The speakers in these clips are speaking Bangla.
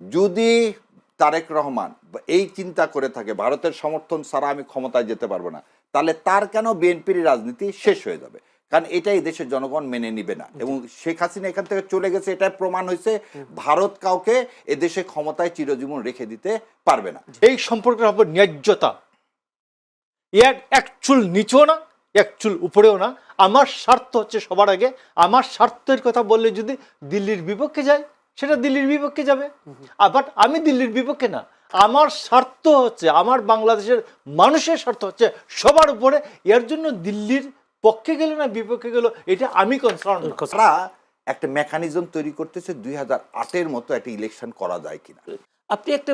যদি তারেক রহমান এই চিন্তা করে থাকে ভারতের সমর্থন ছাড়া আমি ক্ষমতায় যেতে পারব না তাহলে তার কেন বিএনপির রাজনীতি শেষ হয়ে যাবে? কারণ এটাই দেশের জনগণ মেনে নিবে না। এবং শেখ হাসিনা এখান থেকে চলে গেছে এটা প্রমাণ হয়েছে ভারত কাউকে এদেশে ক্ষমতায় চিরজীবন রেখে দিতে পারবে না। এই সম্পর্কের হবে ন্যায্যতা। এর এক চুল নিচেও না এক চুল উপরেও না। আমার স্বার্থ হচ্ছে সবার আগে। আমার স্বার্থের কথা বললে যদি দিল্লির বিপক্ষে যায় সেটা দিল্লির বিপক্ষে যাবে। বাট আমি দিল্লির বিপক্ষে না। আমার স্বার্থ হচ্ছে আমার বাংলাদেশের মানুষের স্বার্থ হচ্ছে সবার উপরে। এর জন্য দিল্লির পক্ষে গেল না বিপক্ষে গেল এটা আমি কনসার্ন তারা একটা মেকানিজম তৈরি করতেছে দুই হাজার আটের মতো একটা ইলেকশন করা যায় কিনা। আপনি একটা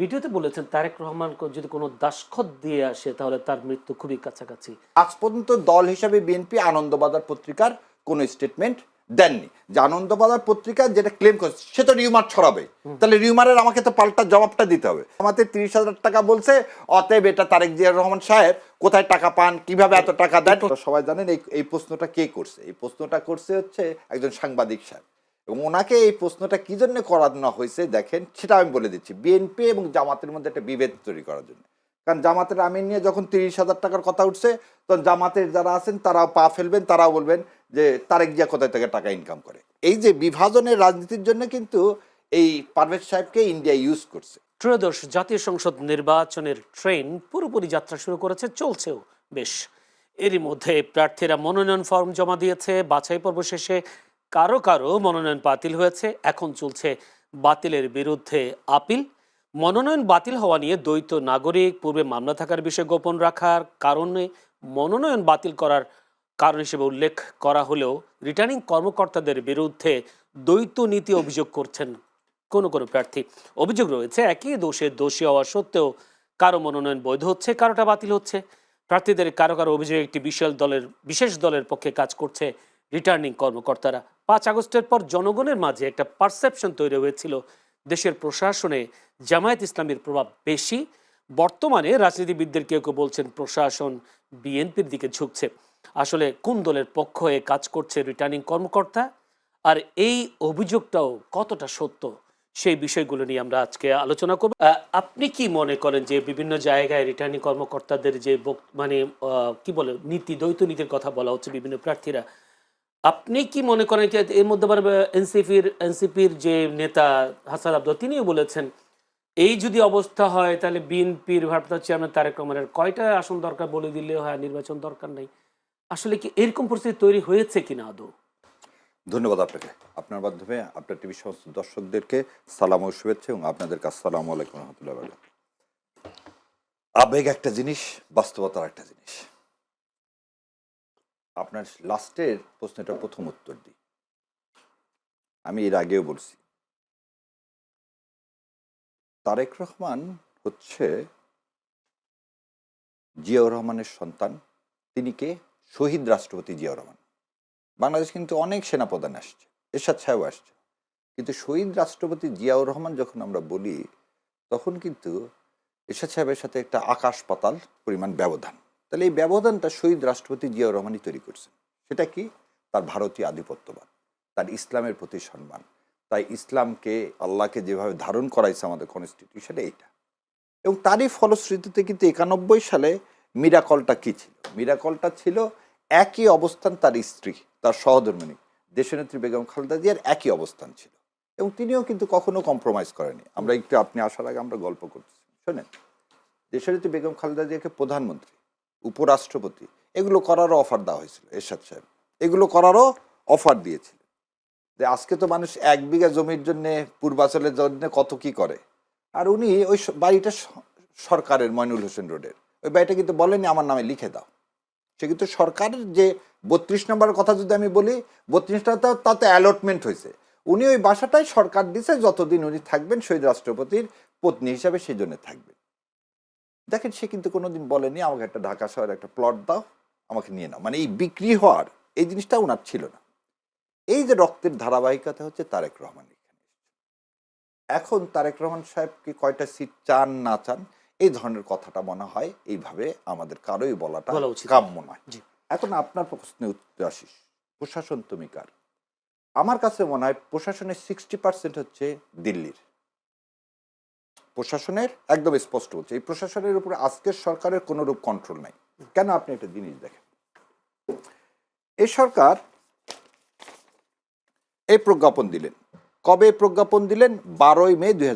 ভিডিওতে বলেছেন তারেক রহমান যদি কোনো দাসখত দিয়ে আসে তাহলে তার মৃত্যু খুবই কাছাকাছি। আজ পর্যন্ত দল হিসাবে বিএনপি আনন্দবাজার পত্রিকার কোনো স্টেটমেন্ট দেননি। যে আনন্দবাজার পত্রিকা যেটা ক্লেম করছে সে তো রিউমার ছড়াবে। তাহলে রিউমারের আমাকে তো পাল্টা জবাবটা দিতে হবে। আমাদের তিরিশ হাজার টাকা বলছে অতএব এটা তারেক জিয়ার রহমান সাহেব কোথায় টাকা পান কীভাবে এত টাকা দেন? সবাই জানেন এই এই প্রশ্নটা কে করছে? এই প্রশ্নটা করছে হচ্ছে একজন সাংবাদিক সাহেব। এবং ওনাকে এই প্রশ্নটা কি জন্য করানো হয়েছে দেখেন সেটা আমি বলে দিচ্ছি। বিএনপি এবং জামাতের মধ্যে একটা বিভেদ তৈরি করার জন্য। কারণ জামাতের আমিন নিয়ে যখন তিরিশ হাজার টাকার কথা উঠছে, তখন জামাতের যারা আছেন তারাও পা ফেলবেন, তারাও বলবেন যে তারেক জিয়া কোথায় থেকে টাকা ইনকাম করে। এই যে বিভাজনের রাজনীতির জন্য কিন্তু এই পারভেজ সাহেবকে ইন্ডিয়া ইউজ করছে। ত্রয়োদশ জাতীয় সংসদ নির্বাচনের ট্রেন পুরোপুরি যাত্রা শুরু করেছে, চলছেও বেশ। এরই মধ্যে প্রার্থীরা মনোনয়ন ফর্ম জমা দিয়েছে, বাছাই পর্ব শেষে কারও কারও মনোনয়ন বাতিল হয়েছে, এখন চলছে বাতিলের বিরুদ্ধে আপিল। মনোনয়ন বাতিল হওয়া নিয়ে দ্বৈত নাগরিক, পূর্বে মামলা থাকার বিষয়ে গোপন রাখার কারণে মনোনয়ন বাতিল করার কারণ হিসেবে উল্লেখ করা হলেও রিটার্নিং কর্মকর্তাদের বিরুদ্ধে দ্বৈত নীতি অভিযোগ করছেন কোনো কোনো প্রার্থী। অভিযোগ রয়েছে, একই দোষে দোষী হওয়া সত্ত্বেও কারও মনোনয়ন বৈধ হচ্ছে, কারোটা বাতিল হচ্ছে। প্রার্থীদের কারও কারও অভিযোগ একটি বিশাল দলের, বিশেষ দলের পক্ষে কাজ করছে রিটার্নিং কর্মকর্তারা। পাঁচ আগস্টের পর জনগণের মাঝে একটা পারসেপশন তৈরি হয়েছিল দেশের প্রশাসনে জামায়াত ইসলামের প্রভাব বেশি। বর্তমানে রাজনীতিবিদদের কেউ কেউ বলছেন প্রশাসন বিএনপির দিকে ঝুঁকছে। আসলে কোন দলের পক্ষ হয়ে কাজ করছে রিটার্নিং কর্মকর্তা? আর এই অভিযোগটাও কতটা সত্য? সেই বিষয়গুলো নিয়ে আমরা আজকে আলোচনা করব। আপনি কি মনে করেন যে বিভিন্ন জায়গায় রিটার্নিং কর্মকর্তাদের যে মানে কি বলে, নীতি, দ্বৈত নীতির কথা বলা হচ্ছে বিভিন্ন প্রার্থীরা আপনি কি মনে করেন এর মধ্যে আবার এনসিপির এনসিপির যে নেতা হাসান আব্দুল, তিনিও বলেছেন, এই যদি অবস্থা হয়, তাহলে বিএনপির ভারপ্রাপ্ত চেয়ারম্যান তারেক রহমানের কয়টা আসন দরকার বলে দিলে হয়, নির্বাচন দরকার নেই। আসলে কি এরকম পরিস্থিতি তৈরি হয়েছে কিনা আদৌ? ধন্যবাদ আপনাকে। আপনার মাধ্যমে আপনার টিভি সমস্ত দর্শকদেরকে সালাম ও শুভেচ্ছা এবং আপনাদের কাছে সালাম আলাইকুম রহমতুল্লাহ আবেগ একটা জিনিস, বাস্তবতার একটা জিনিস। আপনার লাস্টের প্রশ্নটা প্রথম উত্তর দিই। আমি এর আগেও বলছি। তারেক রহমান হচ্ছে জিয়াউর রহমানের সন্তান। তিনি কে? শহীদ রাষ্ট্রপতি জিয়াউর রহমান। বাংলাদেশ কিন্তু অনেক সেনাপ্রধান আসছে, এরশাদ সাহেব আসছে। কিন্তু শহীদ রাষ্ট্রপতি জিয়াউর রহমান যখন আমরা বলি, তখন কিন্তু এরশাদ সাহেবের সাথে একটা আকাশ পাতাল পরিমাণ ব্যবধান। তাহলে এই ব্যবধানটা শহীদ রাষ্ট্রপতি জিয়াউর রহমানই তৈরি করছেন। সেটা কি? তার ভারতীয় আধিপত্যবাদ তার ইসলামের প্রতি সম্মান। তাই ইসলামকে, আল্লাহকে যেভাবে ধারণ করাইছে আমাদের কনস্টিটিউশনে এইটা। এবং তারই ফলশ্রুতিতে কিন্তু একানব্বই সালে মিরাকলটা কি ছিল? মিরাকলটা ছিল একই অবস্থান তার স্ত্রী, তার সহধর্মিনী, দেশনেত্রী বেগম খালেদা জিয়ার একই অবস্থান ছিল। এবং তিনিও কিন্তু কখনো কম্প্রোমাইজ করেনি। আমরা একটু আপনি আসার আগে আমরা গল্প করছি শোনেন, দেশনেত্রী বেগম খালেদা জিয়াকে প্রধানমন্ত্রী উপরাষ্ট্রপতি, এগুলো করারও অফার দেওয়া হয়েছিল, এরশাদ সাহেব। এগুলো করারও অফার দিয়েছিল। যে আজকে তো মানুষ এক বিঘা জমির জন্য, পূর্বাচলের জন্য কত কি করে? আর উনি ওই বাড়িটা সরকারের ময়নুল হোসেন রোডের। ওই বাড়িটা কিন্তু বলেনি আমার নামে লিখে দাও। সে কিন্তু সরকারের যে বত্রিশ নম্বরের কথা যদি আমি বলি, বত্রিশটা তাতে অ্যালটমেন্ট হয়েছে। উনি ওই বাসাটাই সরকার দিছে, যতদিন উনি থাকবেন, শহীদ রাষ্ট্রপতির পত্নী হিসাবে সেই জন্য থাকবেন দেখেন সে কিন্তু কোনোদিন বলেনি আমাকে একটা ঢাকা শহরে একটা প্লট দাও আমাকে নিয়ে নাও। মানে এই বিক্রি হওয়ার এই জিনিসটা ওনার ছিল না। এই যে রক্তের ধারাবাহিকতা হচ্ছে তারেক রহমান এখানে এখন তারেক রহমান সাহেবকে কয়টা সিট চান না চান এই ধরনের কথাটা মনে হয় এইভাবে আমাদের কারোই বলাটা। কাম্য নয়। এখন আপনার প্রশ্নে উত্তর আসিস প্রশাসন তুমি কার? আমার কাছে মনে হয় প্রশাসনের সিক্সটি পার্সেন্ট হচ্ছে দিল্লির। প্রশাসনের একদম স্পষ্ট হচ্ছে এই প্রশাসনের উপরে আজকের সরকারের কোনো রূপ কন্ট্রোল নাই। কেন আপনি একটা জিনিস দেখেন? এই সরকার এই প্রজ্ঞাপন দিলেন। কবে প্রজ্ঞাপন দিলেন? বারোই মে দুই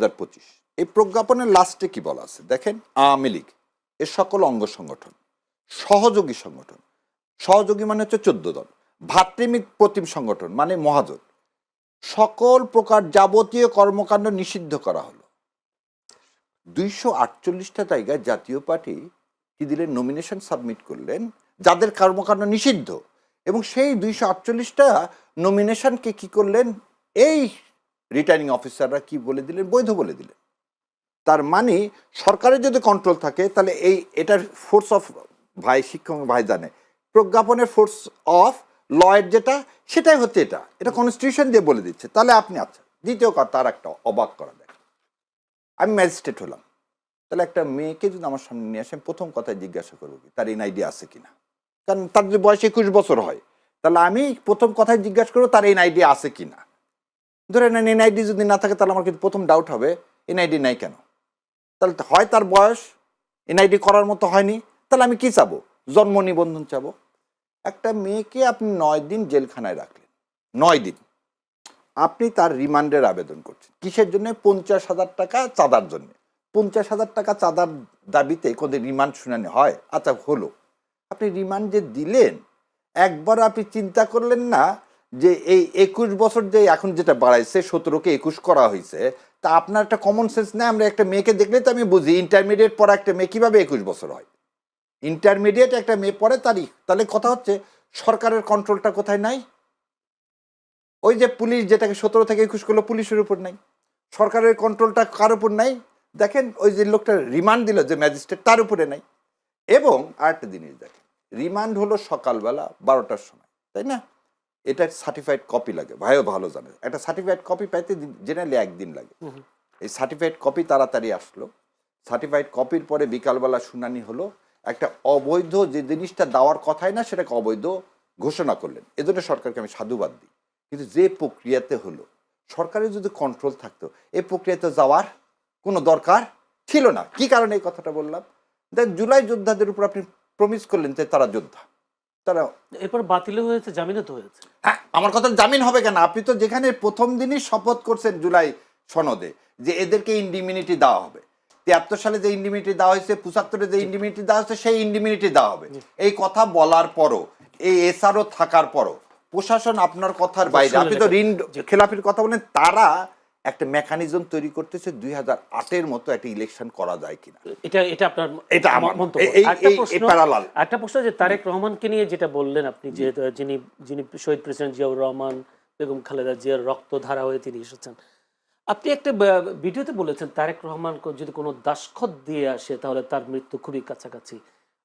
এই প্রজ্ঞাপনের লাস্টে কি বলা আছে? দেখেন, আওয়ামী লীগ এর সকল অঙ্গ সংগঠন, সহযোগী সংগঠন, সহযোগী মানে হচ্ছে চোদ্দ দল, ভাতৃমিক প্রতিম সংগঠন মানে মহাজন সকল প্রকার যাবতীয় কর্মকাণ্ড নিষিদ্ধ করা হলো। দুইশো আটচল্লিশটা জায়গায় জাতীয় পার্টি কি দিলেন? নমিনেশন সাবমিট করলেন, যাদের কর্মকাণ্ড নিষিদ্ধ। এবং সেই দুইশো আটচল্লিশটা নমিনেশনকে কি করলেন? এই রিটার্নিং অফিসাররা কি বলে দিলেন? বৈধ বলে দিলেন। তার মানে সরকারের যদি কন্ট্রোল থাকে, তাহলে এই এটার ফোর্স অফ ভাই, শিক্ষক ভাই জানে। প্রজ্ঞাপনের ফোর্স অফ লয়ের যেটা, সেটাই হচ্ছে এটা। এটা কনস্টিটিউশন দিয়ে বলে দিচ্ছে। তাহলে আপনি আচ্ছা দ্বিতীয় কথা তার একটা অবাক করা দেখ। আমি ম্যাজিস্ট্রেট হলাম। তাহলে একটা মেয়েকে যদি আমার সামনে নিয়ে আসেন প্রথম কথায় জিজ্ঞাসা করব কি, তার এনআইডি আছে কিনা? কারণ তার যদি বয়স একুশ বছর হয়, তাহলে আমি প্রথম কথায় জিজ্ঞাসা করব, তার এন এনআইডি আছে কিনা? ধরে নেন এনআইডি যদি না থাকে, তাহলে আমার কিন্তু প্রথম ডাউট হবে এন এনআইডি নাই কেন? তাহলে হয় তার বয়স এন এনআইডি করার মতো হয়নি, তাহলে আমি কি চাবো? জন্ম নিবন্ধন চাবো? একটা মেয়েকে আপনি নয় দিন জেলখানায় রাখলেন, নয় দিন। আপনি তার রিমান্ডের আবেদন করছেন। কিসের জন্য? পঞ্চাশ হাজার টাকা চাঁদার জন্য। পঞ্চাশ হাজার টাকা চাঁদার দাবিতে কোনো রিমান্ড শুনানি হয়। আচ্ছা হলো। আপনি রিমান্ড যে দিলেন একবার আপনি চিন্তা করলেন না যে এই একুশ বছর যে এখন যেটা বাড়াইছে, সতেরোকে একুশ করা হয়েছে তা আপনার একটা কমন সেন্স নেই? আমরা একটা মেয়েকে দেখলে তো আমি বুঝি ইন্টারমিডিয়েট পড়া একটা মেয়ে কীভাবে একুশ বছর হয়? ইন্টারমিডিয়েট একটা মেয়ে পড়ে তারই। তাহলে কথা হচ্ছে, সরকারের কন্ট্রোলটা কোথায় নাই? ওই যে পুলিশ যেটাকে সতেরো থেকে একুশ করল পুলিশের উপর নাই। সরকারের কন্ট্রোলটা কার উপর নাই? দেখেন ওই যে লোকটা রিমান্ড দিল যে ম্যাজিস্ট্রেট তার উপরে নাই। এবং আরেকটা জিনিস দেখেন রিমান্ড হলো সকালবেলা বারোটার সময় তাই না? এটা সার্টিফাইড কপি লাগে ভাইও ভালো জানে। একটা সার্টিফাইড কপি পাইতে জেনারেলি একদিন লাগে। এই সার্টিফাইড কপি তাড়াতাড়ি আসলো। সার্টিফাইড কপির পরে বিকালবেলা শুনানি হলো একটা অবৈধ যে জিনিসটা দেওয়ার কথাই না সেটাকে অবৈধ ঘোষণা করলেন। এজন্য সরকারকে আমি সাধুবাদ দিই। কিন্তু যে প্রক্রিয়াতে হলো সরকারের যদি কন্ট্রোল থাকতো এই প্রক্রিয়াতে যাওয়ার কোনো দরকার ছিল না। কি কারণে এই কথাটা বললাম? দেখ জুলাই যোদ্ধাদের উপর আপনি প্রমিস করলেন যে তারা যোদ্ধা। তারা এরপর বাতিলও হয়েছে জামিনও তো হয়েছে। হ্যাঁ আমার কথা জামিন হবে কেন? আপনি তো যেখানে প্রথম দিনই শপথ করছেন জুলাই সনদে যে এদেরকে ইন্ডিমিনিটি দেওয়া হবে। তিয়াত্তর সালে যে ইন্ডিমিনিটি দেওয়া হয়েছে পঁচাত্তরে যে ইন্ডিমিনিটি দেওয়া হয়েছে সেই ইন্ডিমিনিটি দেওয়া হবে। এই কথা বলার পরও এই এসআরও থাকার পরও প্রশাসন আপনার কথার বাইরে। আপনি তো ঋণ খেলাফির কথা বলেন তারা একটা মেকানিজম তৈরি করতেছে দুই হাজার আটের মতো একটা ইলেকশন করা যায় কিনা। এটা এটা আপনার এটা আমার মন্তব্য। একটা প্রশ্ন যে তারেক রহমানকে নিয়ে যেটা বললেন আপনি যে যিনি যিনি শহীদ প্রেসিডেন্ট জিয়াউর রহমান বেগম খালেদা জিয়ার রক্তধারা হয়ে তিনি এসেছেন। আপনি একটা ভিডিওতে বলেছেন তারেক রহমান যদি কোনো দাসখত দিয়ে আসে তাহলে তার মৃত্যু খুবই কাছাকাছি।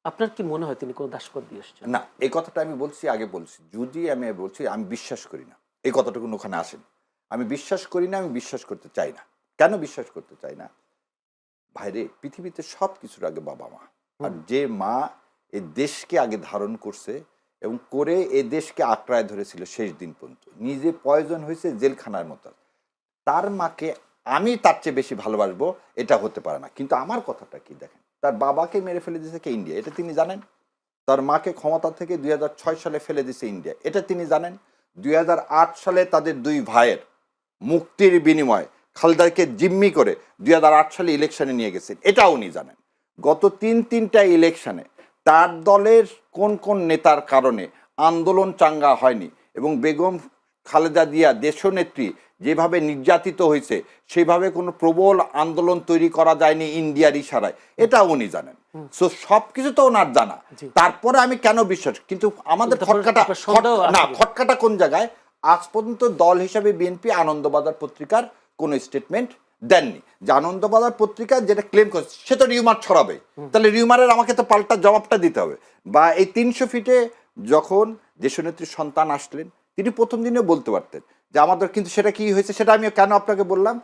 আপনার কি মনে হয় তিনি কোনো দাসখত দিয়ে এসেছেন? না এই কথাটা আমি বলছি আগে বলছি। যদি আমি বলছি আমি বিশ্বাস করি না। এই কথাটুকু ওখানে আসেন। আমি বিশ্বাস করি না আমি বিশ্বাস করতে চাই না। কেন বিশ্বাস করতে চাই না? ভাইরে পৃথিবীতে সব কিছুর আগে বাবা মা। আর যে মা এ দেশকে আগে ধারণ করছে এবং করে এ দেশকে আঁকড়ায় ধরেছিল শেষ দিন পর্যন্ত। নিজে প্রয়োজন হয়েছে জেলখানার মতো। তার মাকে আমি তার চেয়ে বেশি ভালোবাসবো এটা হতে পারে না। কিন্তু আমার কথাটা কি দেখেন? তার বাবাকে মেরে ফেলে দিয়েছে কে? ইন্ডিয়া। এটা তিনি জানেন? তার মাকে ক্ষমতা থেকে দুই হাজার ছয় সালে ফেলে দিয়েছে ইন্ডিয়া। এটা তিনি জানেন? দুই হাজার আট সালে তাদের দুই ভাইয়ের মুক্তির বিনিময়ে খালদাকে জিম্মি করে দুই আট সালে ইলেকশনে নিয়ে গেছেন। এটা উনি জানেন। গত তিন তিনটা ইলেকশনে তার দলের কোন কোন নেতার কারণে আন্দোলন চাঙ্গা হয়নি এবং বেগম খালেদা জিয়া দেশনেত্রী যেভাবে নির্যাতিত হয়েছে সেভাবে কোনো প্রবল আন্দোলন তৈরি করা যায়নি ইন্ডিয়ার ইশারায়। এটা উনি জানেন। সো সব কিছু তো ওনার জানা। তারপরে আমি কেন বিশ্বাস কিন্তু আমাদের খটকাটা না খটকাটা কোন জায়গায়? আজ পর্যন্ত দল হিসাবে বিএনপি আনন্দবাজার পত্রিকার কোনো স্টেটমেন্ট দেননি। যে আনন্দবাজার পত্রিকা যেটা ক্লেম করছে সে তো রিউমার ছড়াবে। তাহলে রিউমারের আমাকে তো পাল্টা জবাবটা দিতে হবে। বা এই তিনশো ফিটে যখন দেশনেত্রীর সন্তান আসলেন তিনি প্রথম দিনে বলতে পারতেন যে আমাদের কিন্তু সেটা কি হয়েছে সেটা আমি কেন আপনাকে বললাম?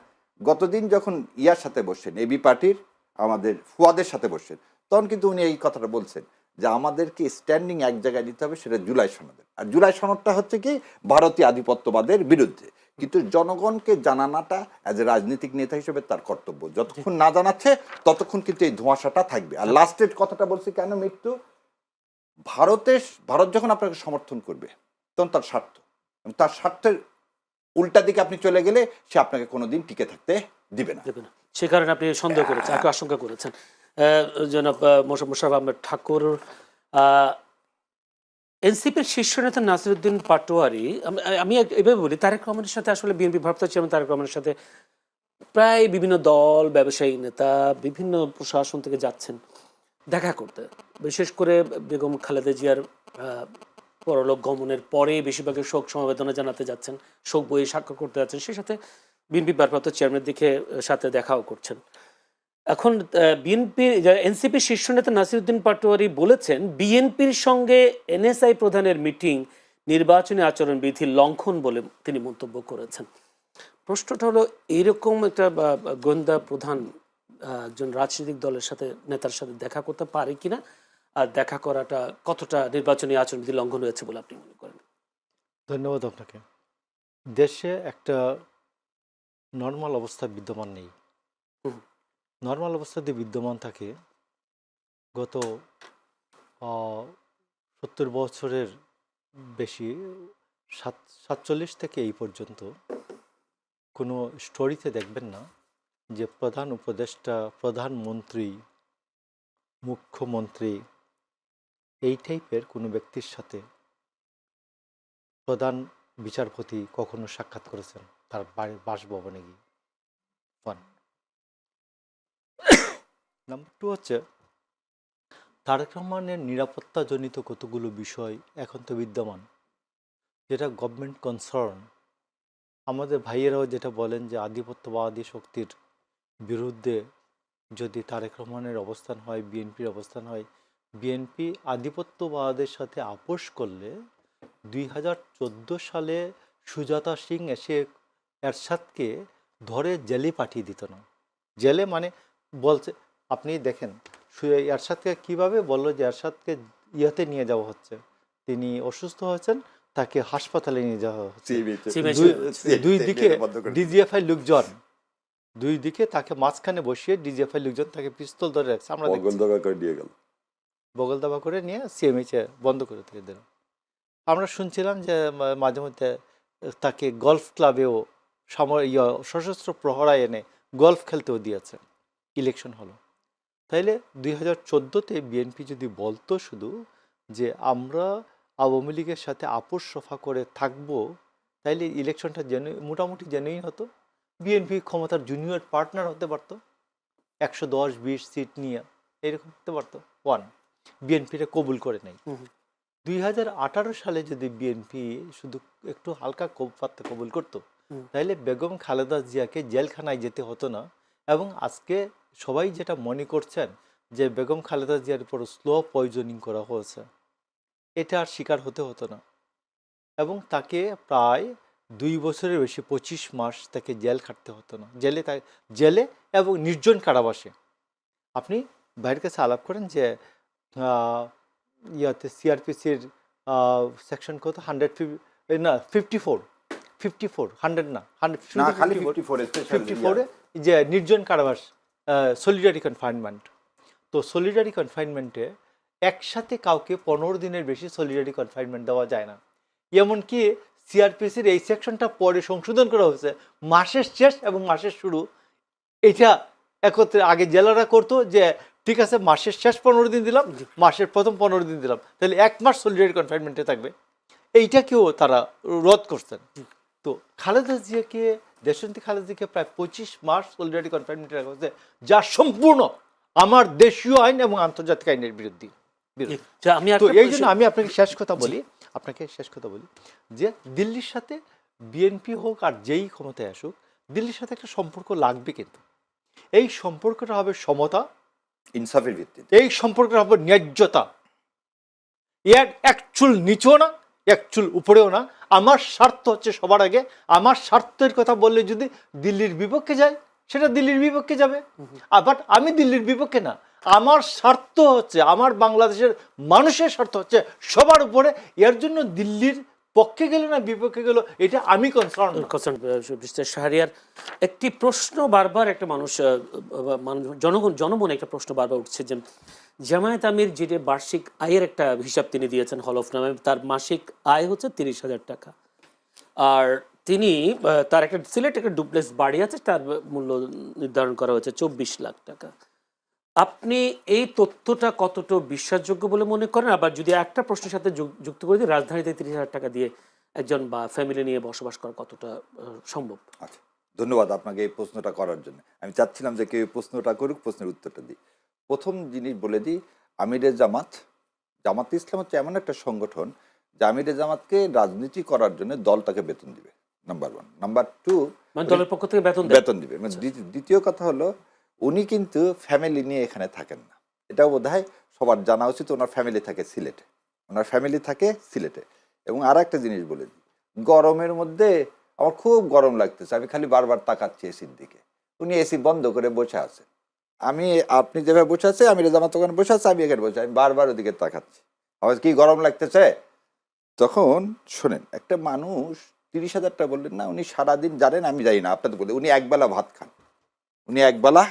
গতদিন যখন ইয়ার সাথে বসছেন এবি পার্টির আমাদের ফুয়াদের সাথে বসছেন তখন কিন্তু উনি এই কথাটা বলছেন যে আমাদেরকে স্ট্যান্ডিং এক জায়গায় নিতে হবে, সেটা জুলাই সনদের। আর জুলাই সনদটা হচ্ছে কি? ভারতীয় আধিপত্যবাদের বিরুদ্ধে। কিন্তু জনগণকে জানানাটা অ্যাজ এ রাজনৈতিক নেতা হিসেবে তার কর্তব্য। যতক্ষণ না জানাচ্ছে, ততক্ষণ কিন্তু এই ধোঁয়াশাটা থাকবে। আর লাস্টের কথাটা বলছি কেন মৃত্যু? ভারতের, ভারত যখন আপনাকে সমর্থন করবে, তখন তার স্বার্থ। তার স্বার্থের উল্টা দিকে আপনি চলে গেলে সে আপনাকে কোনোদিন টিকে থাকতে দিবে না। দেবে না। সে কারণে আপনি সন্দেহ করেছেন আপনি আশঙ্কা করেছেন। জনাব মোশারফ আহমেদ ঠাকুর এনসিপির শীর্ষ নেতা নাসিরুদ্দিন পাটোয়ারি আমি- এভাবে বলি তারেক রহমানের সাথে আসলে বিএনপি ভারপ্রাপ্ত চেয়ারম্যান তারেক রহমানের সাথে প্রায় বিভিন্ন দল ব্যবসায়ী নেতা বিভিন্ন প্রশাসন থেকে যাচ্ছেন দেখা করতে। বিশেষ করে বেগম খালেদা জিয়ার পরলোক গমনের পরে বেশিরভাগের শোক সমবেদনা জানাতে যাচ্ছেন, শোক বই স্বাক্ষর করতে যাচ্ছেন, সেই সাথে বিএনপি ভারপ্রাপ্ত চেয়ারম্যানের দিকে সাথে দেখাও করছেন। এখন বিএনপি এনসিপি শীর্ষ নেতা নাসিরুদ্দিন পাটোয়ারি বলেছেন, বিএনপির সঙ্গে এনএসআই প্রধানের মিটিং নির্বাচনী আচরণ বিধি লঙ্ঘন বলে তিনি মন্তব্য করেছেন। প্রশ্নটা হলো এইরকম একটা গোয়েন্দা প্রধান একজন রাজনৈতিক দলের সাথে, নেতার সাথে দেখা করতে পারে কিনা? দেখা করাটা কতটা নির্বাচনী আচরণ বিধি লঙ্ঘন হয়েছে বলে আপনি মনে করেন? ধন্যবাদ আপনাকে। দেশে একটা নর্মাল অবস্থা বিদ্যমান নেই। নর্মাল অবস্থাতে বিদ্যমান থাকে গত সত্তর বছরের বেশি সাত সাতচল্লিশ থেকে এই পর্যন্ত কোনো স্টোরিতে দেখবেন না যে প্রধান উপদেষ্টা প্রধানমন্ত্রী মুখ্যমন্ত্রী এই টাইপের কোনো ব্যক্তির সাথে প্রধান বিচারপতি কখনো সাক্ষাৎ করেছেন? তার বাড়ির বাসভবনে গিয়ে। ওয়ান নাম্বার টু হচ্ছে, তারেক রহমানের নিরাপত্তাজনিত কতগুলো বিষয় এখন তো বিদ্যমান, যেটা গভর্নমেন্ট কনসার্ন আমাদের ভাইয়েরাও যেটা বলেন যে আধিপত্যবাদী শক্তির বিরুদ্ধে যদি তারেক রহমানের অবস্থান হয়, বিএনপির অবস্থান হয় বিএনপি আধিপত্যবাদের সাথে আপোষ করলে দুই হাজার চোদ্দ সালে সুজাতা সিং এসে এরশাদকে ধরে জেলে পাঠিয়ে দিত না। জেলে মানে বলছে আপনি দেখেন এরশাদকে কীভাবে বলল যে এরশাদকে ইয়েতে নিয়ে যাওয়া হচ্ছে? তিনি অসুস্থ হয়েছেন তাকে হাসপাতালে নিয়ে যাওয়া হচ্ছে। দুই- দিকে ডিজিএফআই লোকজন দুই দিকে তাকে মাঝখানে বসিয়ে ডিজিএফআই লোকজন তাকে পিস্তল ধরে রাখছে। আমরা দিয়ে গেল। বগল দাবা করে নিয়ে সিএমএইচে বন্ধ করে থেকে দিল। আমরা শুনছিলাম যে মাঝে মধ্যে তাকে গলফ ক্লাবেও সামর সশস্ত্র প্রহরায় এনে গলফ খেলতেও দিয়েছে। ইলেকশন হলো। তাইলে দুই হাজার চোদ্দোতে বিএনপি যদি বলতো শুধু যে আমরা আওয়ামী লীগের সাথে আপোষ সফা করে থাকব, তাইলে ইলেকশনটা জেনু মোটামুটি জেনুইন হতো বিএনপি ক্ষমতার জুনিয়র পার্টনার হতে পারতো। একশো দশ, বিশ সিট নিয়ে এরকম হতে পারতো। ওয়ান বিএনপিটা কবুল করে নেই। দুই হাজার সালে যদি বিএনপি শুধু একটু হালকা কবাত্তা কবুল করতো। তাহলে বেগম খালেদা জিয়াকে জেলখানায় যেতে হতো না এবং আজকে সবাই যেটা মনে করছেন যে বেগম খালেদা জিয়ার উপর স্লো পয়জনিং করা হয়েছে এটা আর শিকার হতে হতো না। এবং তাকে প্রায় দুই বছরের বেশি পঁচিশ মাস তাকে জেল খাটতে হতো না। জেলে তা জেলে এবং নির্জন কারাবাসে। আপনি বাইরের কাছে আলাপ করেন যে ইয়াতে সিআরপিসির সেকশন কত? হান্ড্রেড ফিফটি না fifty four fifty four hundred না ফিফটি ফোরে যে নির্জন কারাবাস সলিডারি কনফাইনমেন্ট তো সলিডারি কনফাইনমেন্টে একসাথে কাউকে পনেরো দিনের বেশি সলিডারি কনফাইনমেন্ট দেওয়া যায় না। এমনকি সিআরপিসির এই সেকশনটা পরে সংশোধন করা হয়েছে মাসের শেষ এবং মাসের শুরু। এটা একত্রে আগে জেলারা করতো যে ঠিক আছে মাসের শেষ পনেরো দিন দিলাম মাসের প্রথম পনেরো দিন দিলাম। তাহলে এক মাস সলিডারি কনফাইনমেন্টে থাকবে। এইটাকেও তারা রদ করছেন। তো খালেদা জিয়াকে দেশন্তি খালেদা জিয়াকে প্রায় পঁচিশ মাস সলিডারি কনফাইনমেন্টে রাখা হয়েছে যা সম্পূর্ণ আমার দেশীয় আইন এবং আন্তর্জাতিক আইনের বিরুদ্ধে। বিরুদ্ধে আমি তো এই জন্য আমি আপনাকে শেষ কথা বলি আপনাকে শেষ কথা বলি যে দিল্লির সাথে বিএনপি হোক আর যেই ক্ষমতায় আসুক দিল্লির সাথে একটা সম্পর্ক লাগবে কিন্তু। এই সম্পর্কটা হবে সমতা ইনসাফের ভিত্তিতে। এই সম্পর্কটা হবে ন্যায্যতা। এর এক চুল নিচেও না এক চুল উপরেও না। আমার স্বার্থ হচ্ছে সবার আগে। আমার স্বার্থের কথা বললে যদি দিল্লির বিপক্ষে যায় সেটা দিল্লির বিপক্ষে যাবে। বাট আমি দিল্লির বিপক্ষে না। আমার স্বার্থ হচ্ছে আমার বাংলাদেশের মানুষের স্বার্থ হচ্ছে সবার উপরে। এর জন্য দিল্লির পক্ষে গেল না বিপক্ষে গেল, এটা আমি কনসার্ন কনসার্ন মিস্টার শাহরিয়ার, একটি প্রশ্ন বারবার একটা মানুষ জনগণ, জনমনে একটা প্রশ্ন বারবার উঠছে যে, জামায়াত আমির যে বার্ষিক আয়ের একটা হিসাব তিনি দিয়েছেন হলফনামে তার মাসিক আয় হচ্ছে তিরিশ হাজার টাকা। আর তিনি তার একটা সিলেট একটা ডুপ্লেক্স বাড়ি আছে, তার মূল্য নির্ধারণ করা হয়েছে চব্বিশ লাখ টাকা। আপনি এই তথ্যটা কতটা বিশ্বাসযোগ্য বলে মনে করেন? আবার যদি একটা প্রশ্নের সাথে যুক্ত করে দিই রাজধানীতে তিরিশ হাজার টাকা দিয়ে একজন বা ফ্যামিলি নিয়ে বসবাস করা কতটা সম্ভব? আচ্ছা ধন্যবাদ আপনাকে এই প্রশ্নটা করার জন্য। আমি চাচ্ছিলাম যে কেউ প্রশ্নটা করুক প্রশ্নের উত্তরটা দিই প্রথম জিনিস বলে দিই আমিরে জামাত জামাত ইসলাম হচ্ছে এমন একটা সংগঠন যে আমিরে জামাতকে রাজনীতি করার জন্য দল তাকে বেতন দিবে নাম্বার ওয়ান নাম্বার টু মানে দলের পক্ষ থেকে বেতন বেতন দিবে। মানে দ্বিতীয়- দ্বিতীয় কথা হলো উনি কিন্তু ফ্যামিলি নিয়ে এখানে থাকেন না। এটাও বোধ সবার জানা উচিত ওনার ফ্যামিলি থাকে সিলেটে। ওনার ফ্যামিলি থাকে সিলেটে। এবং আর একটা জিনিস বলে দিই, গরমের মধ্যে আমার খুব গরম লাগতেছে, আমি খালি বারবার তাকাচ্ছি এসির দিকে। উনি এসি বন্ধ করে বসে আছে আমি, আপনি যেভাবে বসে আছে আমি রেজামাত ওখানে বসে আছে, আমি এখানে বসে আমি বারবার ওদিকে তাকাচ্ছি। আমার কি গরম লাগতেছে? তখন শোনেন, একটা মানুষ তিরিশ হাজারটা বললেন না, উনি সারাদিন জানেন, আমি জানি না, আপনাদের বলে, উনি একবেলা ভাত খান। উনি একবেলা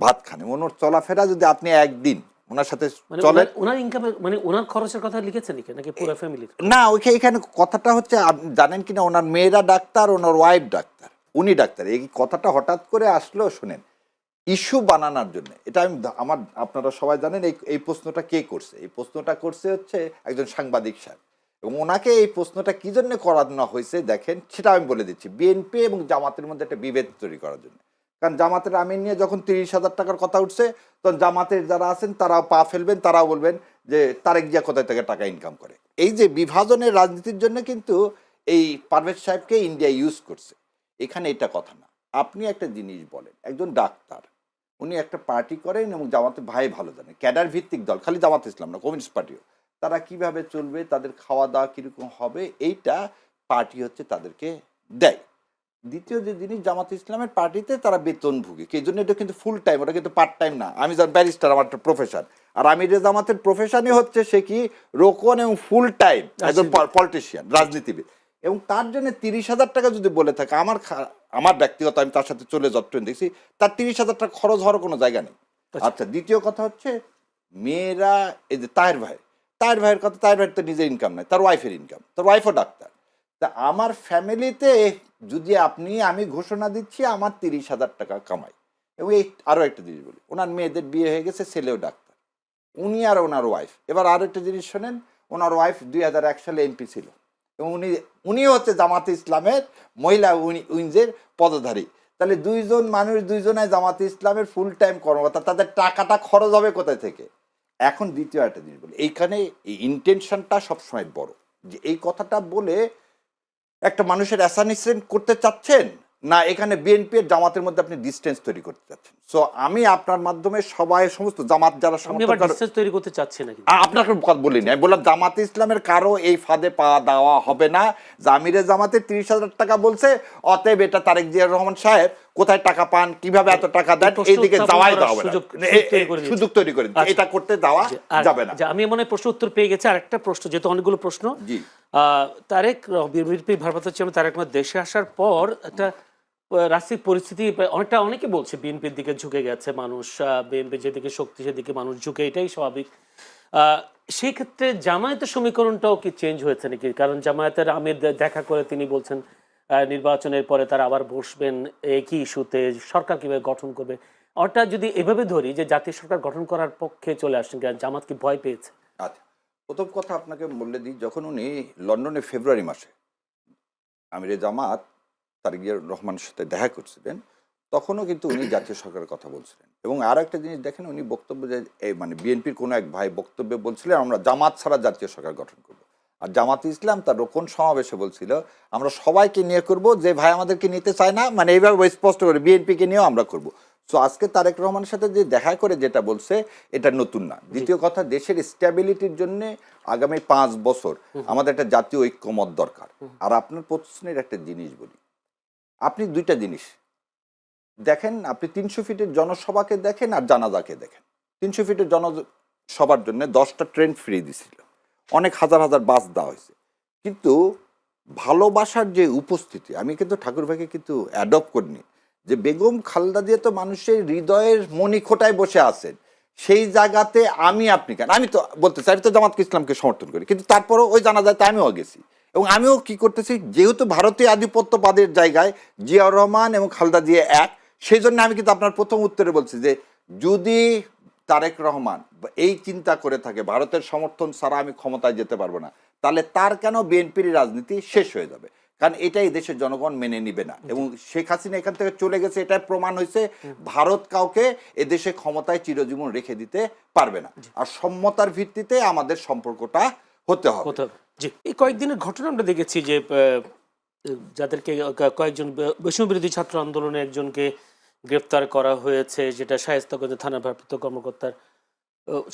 ভাত খান। ওনার চলাফেরা যদি আপনি একদিন ওনার সাথে মানে চলেন ওনার- ইনকামের মানে ওনার খরচের কথা লিখেছেন নাকি? নাকি পুরো ফ্যামিলির না ওইখানে এখানে কথাটা হচ্ছে আপনি জানেন কিনা ওনার মেয়েরা ডাক্তার ওনার ওয়াইফ ডাক্তার উনি ডাক্তার। এই কথাটা হঠাৎ করে আসলো শুনেন ইস্যু বানানোর জন্য। এটা আমি আমার আপনারা সবাই জানেন এই এই প্রশ্নটা কে করছে? এই প্রশ্নটা করছে হচ্ছে একজন সাংবাদিক সাহেব এবং ওনাকে এই প্রশ্নটা কি জন্য করানো হয়েছে দেখেন সেটা আমি বলে দিচ্ছি। বিএনপি এবং জামাতের মধ্যে একটা বিভেদ তৈরি করার জন্য। কারণ জামাতের আমিন নিয়ে যখন তিরিশ হাজার টাকার কথা উঠছে, তখন জামাতের যারা আছেন, তারাও পা ফেলবেন, তারাও বলবেন যে তারেক জিয়া কোথায় থেকে টাকা ইনকাম করে। এই যে বিভাজনের রাজনীতির জন্য কিন্তু এই পারভেজ সাহেবকে ইন্ডিয়া ইউজ করছে। এখানে এটা কথা না। আপনি একটা জিনিস বলেন, একজন ডাক্তার, উনি একটা পার্টি করেন এবং জামাতে ভাই ভালো জানে, ক্যাডার ভিত্তিক দল, খালি জামাত ইসলাম না, কমিউনিস্ট পার্টিও তারা কীভাবে চলবে, তাদের খাওয়া দাওয়া কীরকম হবে, এইটা পার্টি হচ্ছে তাদেরকে দেয়। দ্বিতীয় যে জিনিস জামাত ইসলামের পার্টিতে তারা বেতনভোগী। এই জন্য? এটা কিন্তু ফুল টাইম ওটা কিন্তু পার্ট টাইম না। আমি যার ব্যারিস্টার আমার একটা প্রফেশন আর আমি যে জামাতের প্রফেশনই হচ্ছে সে কি রোকন এবং ফুল টাইম একজন পলিটিশিয়ান রাজনীতিবিদ। এবং তার জন্য তিরিশ হাজার টাকা যদি বলে থাকে আমার আমার ব্যক্তিগত আমি তার সাথে চলে ট্রেন দেখছি তার তিরিশ হাজার টাকা খরচ হওয়ার কোনো জায়গা নেই। আচ্ছা। দ্বিতীয় কথা হচ্ছে মেয়েরা এই যে তাহের ভাই তাহের ভাইয়ের কথা তাহের ভাইয়ের তো নিজের ইনকাম নাই তার ওয়াইফের ইনকাম তার ওয়াইফও ডাক্তার। তা আমার ফ্যামিলিতে যদি আপনি, আমি ঘোষণা দিচ্ছি আমার তিরিশ হাজার টাকা কামাই। এবং এই আরও একটা জিনিস বলি, ওনার মেয়েদের বিয়ে হয়ে গেছে, ছেলেও ডাক্তার। উনি আর ওনার ওয়াইফ এবার আরও একটা জিনিস শোনেন, ওনার ওয়াইফ দুই হাজার এক সালে এমপি ছিল। এবং উনি উনিও হচ্ছে জামাতে ইসলামের মহিলা উইং- উইংসের পদধারী। তাহলে দুইজন মানুষ দুইজনায় জামাতে ইসলামের ফুল টাইম কর্মকর্তা, তাদের টাকাটা খরচ হবে কোথায় থেকে? এখন দ্বিতীয় একটা জিনিস বলি, এইখানে এই ইন্টেনশনটা সবসময় বড়। যে এই কথাটা বলে একটা মানুষের অ্যাসানিসেন করতে চাচ্ছেন? না এখানে বিএনপি জামাতের মধ্যে আপনি ডিস্টেন্স তৈরি করতে চাচ্ছেন? সো আমি আপনার মাধ্যমে সবাই সমস্ত জামাত যারা সমর্থন তৈরি করতে চাচ্ছি না আপনার আপনাকে কথা বলিনি। আমি বললাম জামাত ইসলামের কারও এই ফাঁদে পা দেওয়া হবে না। জামিরে জামাতে তিরিশ হাজার টাকা বলছে। অতএব এটা তারেক জিয়া রহমান সাহেব কোথায় টাকা পান কীভাবে এত টাকা দেন প্রশ্ন এইদিকে যাওয়াই না। সুযোগ- তৈরি করে। আচ্ছা। এটা করতে দেওয়া যাবে না আমি মনে হয় প্রশ্ন উত্তর পেয়ে গেছি আরেকটা প্রশ্ন যেহেতু অনেকগুলো প্রশ্ন জি। তারেক বিএনপি ভারপ্রাপ্ত চেয়ারম্যান তারেক রহমান দেশে আসার পর একটা রাষ্ট্রিক পরিস্থিতি অনেকটা অনেকে বলছে বিএনপির দিকে ঝুঁকে গেছে মানুষ বিএনপি যেদিকে শক্তি সেদিকে মানুষ ঝুঁকে এটাই স্বাভাবিক আহ, সেই ক্ষেত্রে জামায়াতের সমীকরণটাও কি চেঞ্জ হয়েছে নাকি কারণ জামায়াতের আমির দেখা করে তিনি বলছেন নির্বাচনের পরে তারা আবার বসবেন একই ইস্যুতে, সরকার কীভাবে গঠন করবে? অর্থাৎ যদি এভাবে ধরি যে জাতীয় সরকার গঠন করার পক্ষে চলে আসছেন জামাত কি ভয় পেয়েছে? আচ্ছা প্রথম কথা আপনাকে বলে দিই, যখন উনি লন্ডনে ফেব্রুয়ারি মাসে আমিরে জামাত তারেক জিয়া রহমানের সাথে দেখা করছিলেন, তখনও কিন্তু উনি জাতীয় সরকারের কথা বলছিলেন। এবং আর একটা জিনিস দেখেন, উনি বক্তব্য যে মানে বিএনপির কোনো এক ভাই বক্তব্যে বলছিলেন, আমরা জামাত ছাড়া জাতীয় সরকার গঠন করব। আর জামাত ইসলাম তার রোকন সমাবেশে বলছিল আমরা সবাইকে নিয়ে করব যে ভাই আমাদেরকে নিতে চায় না মানে এইভাবে স্পষ্ট করে বিএনপিকে নিয়েও আমরা করব। সো আজকে তারেক রহমানের সাথে যে দেখা করে যেটা বলছে এটা নতুন না। দ্বিতীয় কথা দেশের স্ট্যাবিলিটির জন্য আগামী পাঁচ বছর আমাদের একটা জাতীয় ঐক্যমত দরকার। আর আপনার প্রশ্নের একটা জিনিস বলি। আপনি দুইটা জিনিস। দেখেন আপনি তিনশো ফিটের জনসভাকে দেখেন আর জানাজাকে দেখেন। তিনশো ফিটের জনসভার জন্য দশটা ট্রেন ফ্রি দিছিল। অনেক হাজার হাজার বাস দেওয়া হয়েছে। কিন্তু ভালোবাসার যে উপস্থিতি, আমি কিন্তু ঠাকুর ভাইকে কিন্তু অ্যাডপ্ট করিনি, যে বেগম খালদা দিয়ে তো মানুষের হৃদয়ের মণিখোটায় বসে আছেন, সেই জায়গাতে আমি আপনি কেন? আমি তো বলতে চাই আমি তো জামাত ইসলামকে সমর্থন করি, কিন্তু তারপরও ওই জানা যায় আমিও গেছি। এবং আমিও কি করতেছি, যেহেতু ভারতীয় আধিপত্যবাদের জায়গায় জিয়াউর রহমান এবং খালদা জিয়া এক, সেই জন্য আমি কিন্তু আপনার প্রথম উত্তরে বলছি যে যদি তারেক রহমান এই চিন্তা করে থাকে ভারতের সমর্থন ছাড়া আমি ক্ষমতায় যেতে পারব না। তাহলে তার কেন বিএনপির রাজনীতি শেষ হয়ে যাবে? কারণ এটাই দেশের জনগণ মেনে নিবে না। এবং শেখ হাসিনা এখান থেকে চলে গেছে এটা প্রমাণ হয়েছে ভারত কাউকে এদেশে ক্ষমতায় চিরজীবন রেখে দিতে পারবে না। আর সম্মতার ভিত্তিতে আমাদের সম্পর্কটা হতে হবে। জি এই কয়েকদিনের ঘটনা আমরা দেখেছি যে যাদেরকে কয়েকজন ব- বৈষম্য বিরোধী ছাত্র আন্দোলনে একজনকে গ্রেফতার করা হয়েছে, যেটা শায়েস্তাগঞ্জ থানা ভারপ্রাপ্ত কর্মকর্তার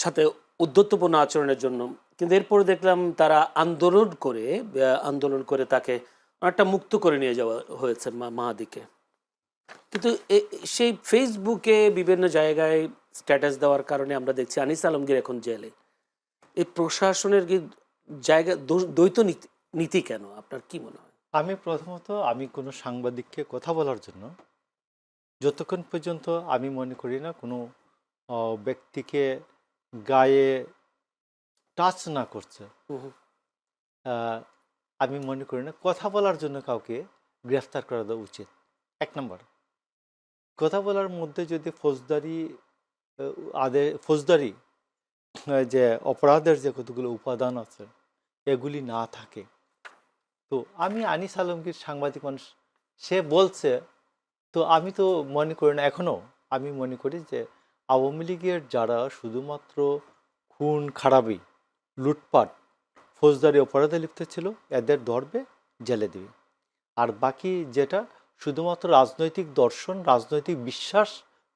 সাথে উদ্ধত্তপূর্ণ আচরণের জন্য। কিন্তু এরপরে দেখলাম তারা আন্দোলন করে আন্দোলন করে তাকে অনেকটা মুক্ত করে নিয়ে যাওয়া হয়েছে মাহাদিকে। কিন্তু সেই ফেসবুকে বিভিন্ন জায়গায় স্ট্যাটাস দেওয়ার কারণে আমরা দেখছি আনিস আলমগীর এখন জেলে। এই প্রশাসনের কি জায়গা দ্বৈত নীতি নীতি কেন? আপনার কি মনে হয়? আমি প্রথমত, আমি কোনো সাংবাদিককে কথা বলার জন্য যতক্ষণ পর্যন্ত আমি মনে করি না কোনো ব্যক্তিকে গায়ে টাচ না করছে আমি মনে করি না কথা বলার জন্য কাউকে গ্রেফতার করা দেওয়া উচিত। এক নম্বর। কথা বলার মধ্যে যদি ফৌজদারি আদে ফৌজদারি যে অপরাধের যে কতগুলো উপাদান আছে এগুলি না থাকে। তো আমি আনিস আলমগীর সাংবাদিক মানুষ সে বলছে তো আমি তো মনে করি না এখনও আমি মনে করি যে আওয়ামী লীগের যারা শুধুমাত্র খুন, খারাপি, লুটপাট, ফৌজদারি অপরাধে লিপ্ত ছিল, এদের ধরবে, জেলে দিবে। আর বাকি যেটা শুধুমাত্র রাজনৈতিক দর্শন, রাজনৈতিক বিশ্বাস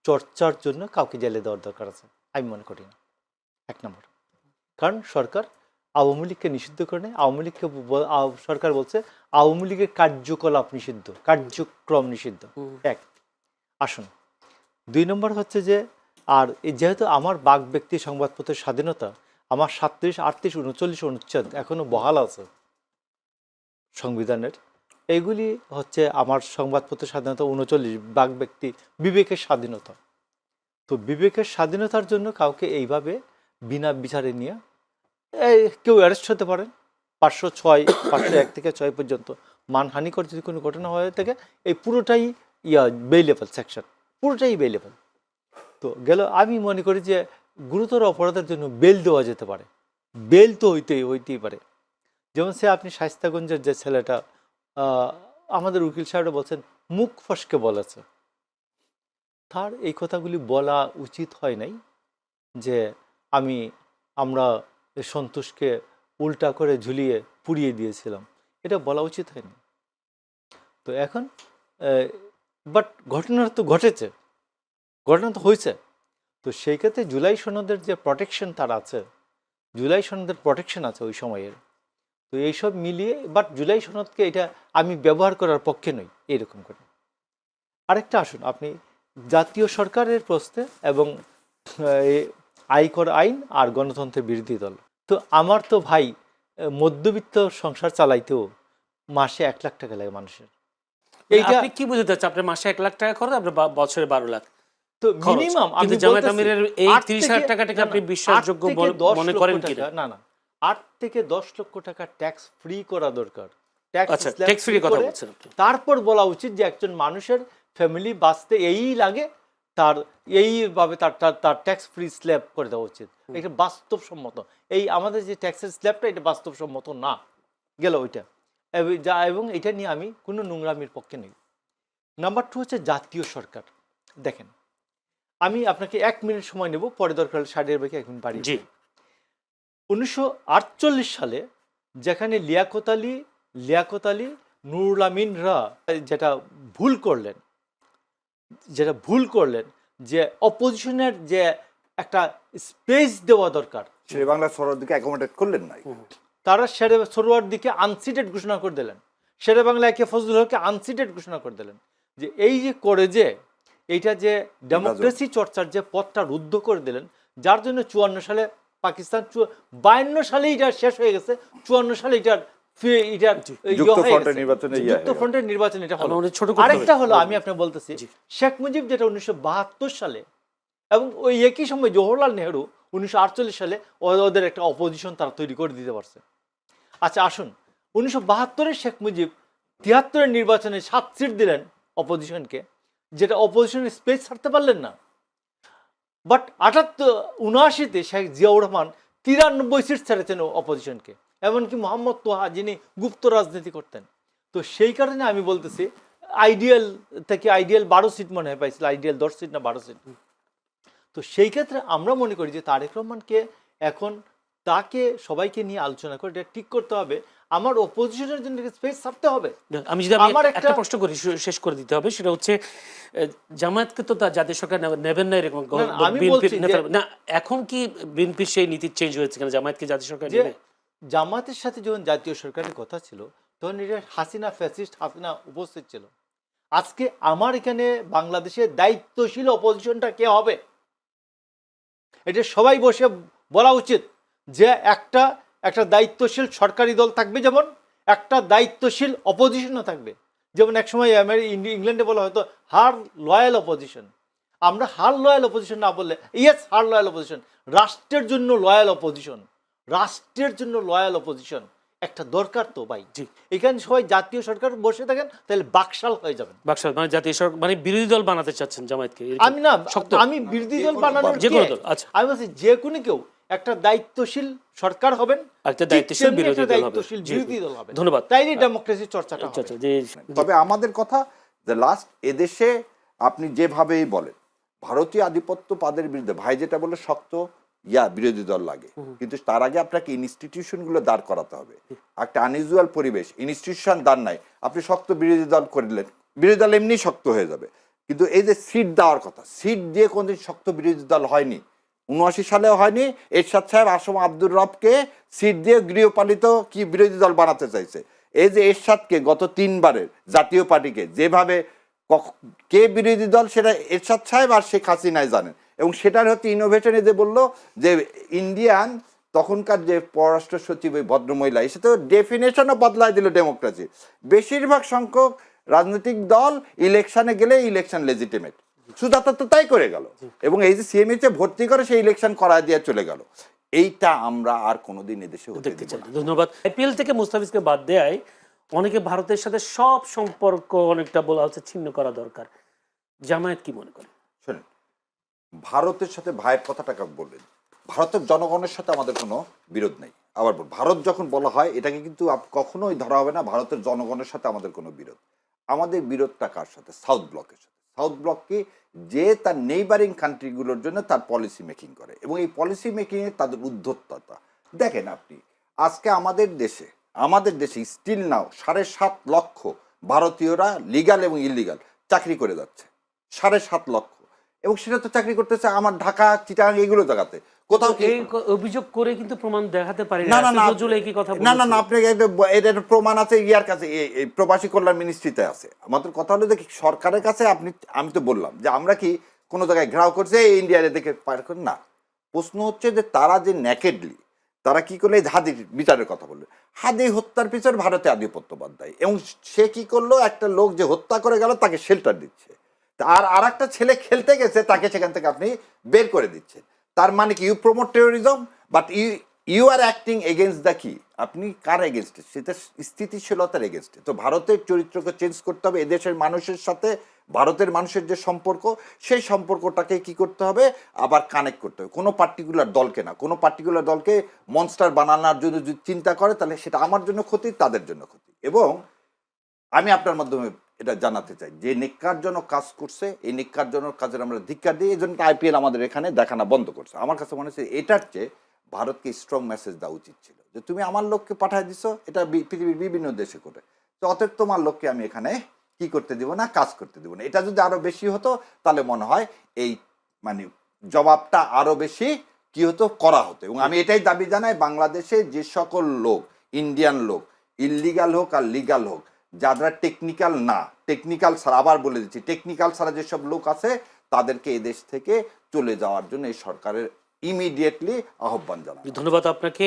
চর্চার জন্য কাউকে জেলে দেওয়ার দরকার আছে, আমি মনে করি না। এক নম্বর। কারণ সরকার আওয়ামী লীগকে নিষিদ্ধ করে নেয়। আওয়ামী লীগকে সরকার বলছে আওয়ামী লীগের কার্যকলাপ নিষিদ্ধ কার্যক্রম নিষিদ্ধ। এক আসুন। দুই নম্বর হচ্ছে যে আর যেহেতু আমার বাক ব্যক্তি সংবাদপত্রের স্বাধীনতা আমার সাতত্রিশ আটত্রিশ উনচল্লিশ অনুচ্ছেদ এখনও বহাল আছে সংবিধানের এইগুলি হচ্ছে আমার সংবাদপত্রের স্বাধীনতা উনচল্লিশ বাক ব্যক্তি বিবেকের স্বাধীনতা। তো বিবেকের স্বাধীনতার জন্য কাউকে এইভাবে বিনা বিচারে নিয়ে কেউ অ্যারেস্ট হতে পারেন। পাঁচশো ছয়, পাঁচশো এক থেকে ছয় পর্যন্ত। মানহানিকর যদি কোনো ঘটনা হয়ে থাকে, এই পুরোটাই ইয়া বেইলেবল সেকশন পুরোটাই বেইলেবল তো গেল, আমি মনে করি যে গুরুতর অপরাধের জন্য বেল দেওয়া যেতে পারে। বেল তো হইতেই হইতেই পারে। যেমন সে আপনি শাস্তাগঞ্জের যে ছেলেটা আমাদের উকিল সাহেবরা বলছেন, মুখ ফসকে বলেছে। তার এই কথাগুলি বলা উচিত হয় নাই যে আমি, আমরা সন্তোষকে উল্টা করে ঝুলিয়ে পুড়িয়ে দিয়েছিলাম। এটা বলা উচিত হয়নি। তো এখন বাট ঘটনা তো ঘটেছে। ঘটনা তো হয়েছে। তো সেই ক্ষেত্রে জুলাই সনদের যে প্রটেকশন তার আছে, জুলাই সনদের প্রটেকশন আছে ওই সময়ের। তো এইসব মিলিয়ে বাট জুলাই সনদকে এটা আমি ব্যবহার করার পক্ষে নই, এরকম করে। আরেকটা আসুন, আপনি জাতীয় সরকারের প্রশ্নে এবং আয়কর আইন আর গণতন্ত্রের বিরোধী দল। তো আমার তো ভাই মধ্যবিত্ত সংসার চালাইতেও মাসে এক লাখ টাকা লাগে মানুষের। এইটা আপনি কি বুঝতে চাচ্ছেন? আপনার মাসে এক লাখ টাকা খরচ আপনার বছরে বারো লাখ তো মিনিমাম জামায়াত আমিরের এই 30 হাজার টাকাটাকে আপনি বিশ্বাসযোগ্য মনে করেন কি না? না না আট থেকে দশ লক্ষ টাকা ট্যাক্স ফ্রি করা দরকার। ট্যাক্স আচ্ছা ফ্রি কথা বলছেন তারপর বলা উচিত যে একজন মানুষের ফ্যামিলি বাঁচতে এই লাগে তার এইভাবে তার তার তার ট্যাক্স ফ্রি স্ল্যাব করে দেওয়া উচিত। এটা বাস্তবসম্মত। এই আমাদের যে ট্যাক্সের স্ল্যাবটা এটা বাস্তবসম্মত না। গেল ওইটা। যা এবং এটা নিয়ে আমি কোনো নোংরামির পক্ষে নেই। নাম্বার টু হচ্ছে জাতীয় সরকার। দেখেন আমি আপনাকে এক মিনিট সময় নেব পরে দরকার হলে ষাটের বাকি এক মিনিট বাড়ি জি উনিশশো আটচল্লিশ সালে যেখানে লিয়াকত আলী লিয়াকত আলী নুরুল আমিনরা যেটা ভুল করলেন যেটা ভুল করলেন যে অপোজিশনের যে একটা স্পেস দেওয়া দরকার। সে বাংলা সরার দিকে অ্যাকোমোডেট করলেন নাই তারা শেরে সরোয়ার দিকে আনসিটেড ঘোষণা করে দিলেন। শেরে বাংলা একে ফজলুল হককে আনসিটেড ঘোষণা করে দিলেন। যে এই যে করে যে এইটা যে ডেমোক্রেসি চর্চার যে পথটা রুদ্ধ করে দিলেন যার জন্য চুয়ান্ন সালে পাকিস্তান বায়ান্ন সালে এটা শেষ হয়ে গেছে চুয়ান্ন সালে এটার ইয়ে। নির্বাচনে ইয়ে যুক্ত ফ্রন্টের নির্বাচন এটা হলো। ছোট আরেকটা হলো আমি আপনাকে বলতেছি শেখ মুজিব যেটা উনিশশো বাহাত্তর সালে এবং ওই একই সময় জওহরলাল নেহরু উনিশশো আটচল্লিশ সালে ওদের একটা অপোজিশন তারা তৈরি করে দিতে পারছে। আচ্ছা আসুন। উনিশশো বাহাত্তরের শেখ মুজিব তিয়াত্তরের নির্বাচনে সাত সিট দিলেন অপোজিশনকে যেটা অপোজিশনের স্পেস ছাড়তে পারলেন না। বাট আটাত্তর উনআশিতে শেখ জিয়াউর রহমান তিরানব্বই সিট ছেড়েছেন অপোজিশনকে এমনকি মোহাম্মদ তোহা যিনি গুপ্ত রাজনীতি করতেন। তো সেই কারণে আমি বলতেছি আইডিয়াল থেকে আইডিয়াল বারো সিট মনে হয় পাইছিল আইডিয়াল দশ সিট না বারো সিট তো সেই ক্ষেত্রে আমরা মনে করি যে তারেক রহমানকে এখন তাকে সবাইকে নিয়ে আলোচনা করে এটা ঠিক করতে হবে। আমার অপোজিশনের জন্য স্পেস ছাড়তে হবে। আমি যদি আমার একটা প্রশ্ন করি শেষ করে দিতে হবে সেটা হচ্ছে জামায়াতকে তো তার জাতীয় সরকার নেবেন না এরকম না, এখন কি বিএনপির সেই নীতি চেঞ্জ হয়েছে কেন? জামায়াতকে জাতীয় সরকার নেবে? জামাতের সাথে যখন জাতীয় সরকারের কথা ছিল, তখন এটা হাসিনা ফ্যাসিস্ট হাসিনা উপস্থিত ছিল। আজকে আমার এখানে বাংলাদেশে দায়িত্বশীল অপোজিশনটা কে হবে? এটা সবাই বসে বলা উচিত যে একটা একটা দায়িত্বশীল সরকারি দল থাকবে যেমন, একটা দায়িত্বশীল অপোজিশনও থাকবে। যেমন একসময় ইংল্যান্ডে বলা হয়তো হার লয়াল অপোজিশন আমরা হার লয়াল অপোজিশন না বললে ইয়েস হার লয়াল অপোজিশন রাষ্ট্রের জন্য লয়াল অপোজিশন রাষ্ট্রের জন্য লয়াল অপোজিশন একটা দরকার তো ভাই। জি। এখানে সবাই জাতীয় সরকার বসে থাকেন তাহলে বাকশাল হয়ে যাবেন। বাক্সাল মানে জাতীয় সরকার মানে বিরোধী দল বানাতে চাচ্ছেন জামায়াতকে আমি না আমি বিরোধী দল বানানোর যে কোনো দল, আচ্ছা। আমি বলছি যে কোনো কেউ একটা দায়িত্বশীল সরকার হবেন একটা দায়িত্বশীল বিরোধী দল হবে। দায়িত্বশীল বিরোধী দল হবে। ধন্যবাদ। তাইলে ডেমোক্রেসি চর্চাটা আচ্ছা, হবে। আচ্ছা, যে তবে আমাদের কথা যে লাস্ট এদেশে আপনি যেভাবেই বলেন ভারতীয় আধিপত্য পাদের বিরুদ্ধে ভাই যেটা বলে শক্ত ইয়া বিরোধী দল লাগে। কিন্তু তার আগে আপনাকে ইনস্টিটিউশনগুলো দাঁড় করাতে হবে। একটা আনইউজুয়াল পরিবেশ ইনস্টিটিউশন দাঁড় নাই। আপনি শক্ত বিরোধী দল করলেন বিরোধী দল এমনি শক্ত হয়ে যাবে। কিন্তু এই যে সিট দেওয়ার কথা সিট দিয়ে কোনদিন শক্ত বিরোধী দল হয়নি। উনআশি সালেও হয়নি। এরশাদ সাহেব আসম আব্দুর রবকে সিট দিয়ে গৃহপালিত কি বিরোধী দল বানাতে চাইছে? এই যে এরশাদকে গত তিনবারের জাতীয় পার্টিকে যেভাবে কে বিরোধী দল সেটা এরশাদ সাহেব আর শেখ হাসিনাই জানেন। এবং সেটার হচ্ছে ইনোভেশনে যে বলল যে ইন্ডিয়ান তখনকার যে পররাষ্ট্র সচিব ওই ভদ্রমহিলা এসে তো ডেফিনেশনও বদলায় দিল ডেমোক্রেসি বেশিরভাগ সংখ্যক রাজনৈতিক দল ইলেকশনে গেলে ইলেকশন লেজিটিমেট সুদাতা তো তাই করে গেল। এবং এই যে সিএমএইচে ভর্তি করে সেই ইলেকশন করা দিয়ে চলে গেল। এইটা আমরা আর কোনোদিন এদেশে হতে দেখতে চাই। ধন্যবাদ। আইপিএল থেকে মুস্তাফিজকে বাদ দেয় অনেকে ভারতের সাথে সব সম্পর্ক অনেকটা বলা হচ্ছে ছিন্ন করা দরকার। জামায়াত কি মনে করে? ভারতের সাথে ভাইয়ের কথাটা বললেন ভারতের জনগণের সাথে আমাদের কোনো বিরোধ নেই। আবার ভারত যখন বলা হয়, এটাকে কিন্তু কখনোই ধরা হবে না, ভারতের জনগণের সাথে আমাদের কোনো বিরোধ। আমাদের বিরোধটা কার সাথে? সাউথ ব্লকের সাথে। সাউথ ব্লককে যে তার নেইবারিং কান্ট্রিগুলোর জন্য তার পলিসি মেকিং করে। এবং এই পলিসি মেকিংয়ে তাদের উদ্ধত্ততা দেখেন আপনি, আজকে আমাদের দেশে আমাদের দেশে স্টিল নাও সাড়ে সাত লক্ষ ভারতীয়রা লিগাল এবং ইলিগাল চাকরি করে যাচ্ছে। সাড়ে সাত লক্ষ। এবং সেটা তো চাকরি করতেছে আমার ঢাকা চিটাং এগুলো জায়গাতে। কোথাও এই অভিযোগ করে কিন্তু প্রমাণ দেখাতে পারি না। না না একই কথা না না না আপনি একটা প্রমাণ আছে ইয়ার কাছে এই- প্রবাসী কল্যাণ মিনিস্ট্রিতে আছে। আমাদের কথা হলো কি সরকারের কাছে আপনি আমি তো বললাম যে আমরা কি কোনো জায়গায় ঘ্রাও করছে এই ইন্ডিয়ার এদিকে পার করে? না। প্রশ্ন হচ্ছে যে তারা যে ন্যাকেডলি তারা কি করলে? হাদির বিচারের কথা বলল। হাদি হত্যার পিছনে ভারতে আধিপত্যবাদ দেয় এবং সে কি করল? একটা লোক যে হত্যা করে গেল তাকে শেল্টার দিচ্ছে। আর আর একটা ছেলে খেলতে গেছে, তাকে সেখান থেকে আপনি বের করে দিচ্ছেন। তার মানে কি you promote terrorism but you you are acting against the কি আপনি কার এগেনস্টে সেটা স্থিতিশীলতার এগেনস্টে তো ভারতের চরিত্রকে চেঞ্জ করতে হবে, এদেশের মানুষের সাথে, ভারতের মানুষের যে সম্পর্ক, সেই সম্পর্কটাকে কি করতে হবে? আবার কানেক্ট করতে হবে। কোনো পার্টিকুলার দলকে না। কোনো পার্টিকুলার দলকে মনস্টার বানানোর জন্য যদি চিন্তা করে, তাহলে সেটা আমার জন্য ক্ষতি, তাদের জন্য ক্ষতি। এবং আমি আপনার মাধ্যমে এটা জানাতে চাই। যে নিকারজনক কাজ করছে, এই নিকারজনক কাজের আমরা ধিক্কার দিই, এই জন্য আইপিএল আমাদের এখানে দেখানো বন্ধ করছে। আমার কাছে মনে হচ্ছে এটার চেয়ে ভারতকে স্ট্রং মেসেজ দেওয়া উচিত ছিল। যে তুমি আমার লোককে পাঠায় দিছো, এটা পৃথিবীর বিভিন্ন দেশে করে তো অতএব তোমার লোককে আমি এখানে কি করতে দিব না, কাজ করতে দিব না। এটা যদি আরও বেশি হতো, তাহলে মনে হয় এই মানে জবাবটা আরও বেশি কি হতো, করা হতো। এবং আমি এটাই দাবি জানাই, বাংলাদেশে যে সকল লোক ইন্ডিয়ান লোক ইলিগাল হোক আর লিগাল হোক যারা টেকনিক্যাল না টেকনিক্যাল ছাড়া আবার বলে দিচ্ছি টেকনিক্যাল ছাড়া যেসব লোক আছে, তাদেরকে এদেশ থেকে চলে যাওয়ার জন্য এই সরকারের ইমিডিয়েটলি আহ্বান জানাই ধন্যবাদ আপনাকে।